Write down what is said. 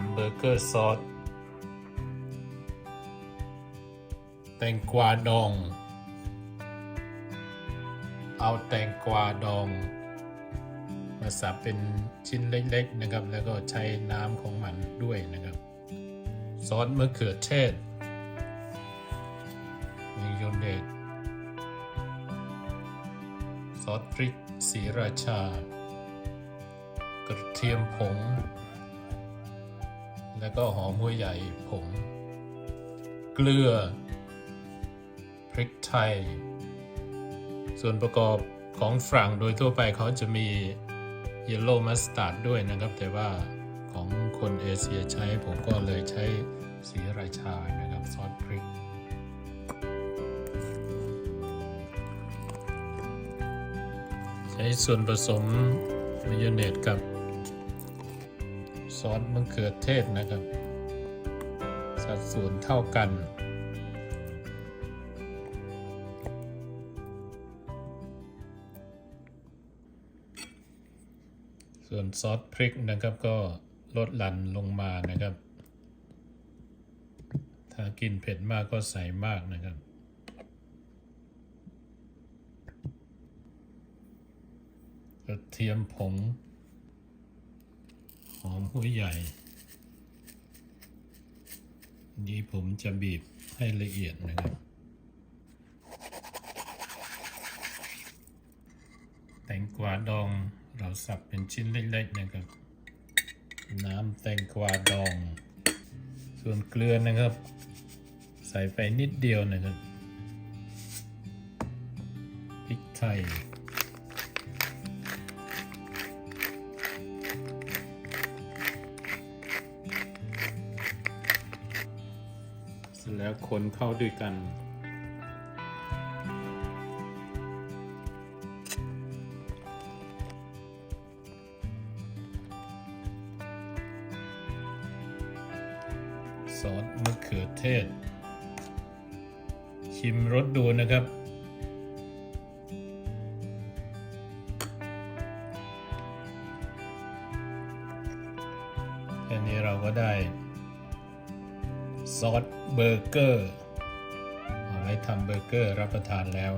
ำเบอร์เกอร์ซอสแตงกวาดอง เอาแตงกวาดองมาสับเป็นชิ้นเล็ก ๆนะครับ แล้วก็ใช้น้ำของมันด้วยนะครับ ซอสมะเขือเทศมีโยเนตซอสพริกสีราชากระเทียมผง แล้วก็หอมหัวใหญ่ผง เกลือ พริกไทย ส่วนประกอบของฝรั่งโดยทั่วไปเขาจะมีเยลโล่มัสตาร์ดด้วยนะครับ แต่ว่าของคนเอเชียใช้ผมก็เลยใช้สีราชานะครับซอสพริกใช้ส่วนผสมมายองเนสกับ ซอสมะเขือเทศนะครับ สัดส่วนเท่ากัน ส่วนซอสพริกนะครับก็ลดหลั่นลงมานะครับ ถ้ากินเผ็ดมากก็ใส่มากนะครับกระเทียมผง หัวใหญ่ นี้ผมจะบีบให้ละเอียดนะครับ แตงกวาดองเราสับเป็นชิ้นเล็กๆนะครับ น้ำแตงกวาดอง ส่วนเกลือนะครับ ใส่ไปนิดเดียวนะครับพริกไทย แล้วคนเข้าด้วยกัน ซอสมะเขือเทศ ชิมรสดูนะครับแค่นี้เราก็ได้ ซอสเบอร์เกอร์ เอาไว้ทำเบอร์เกอร์รับประทานแล้ว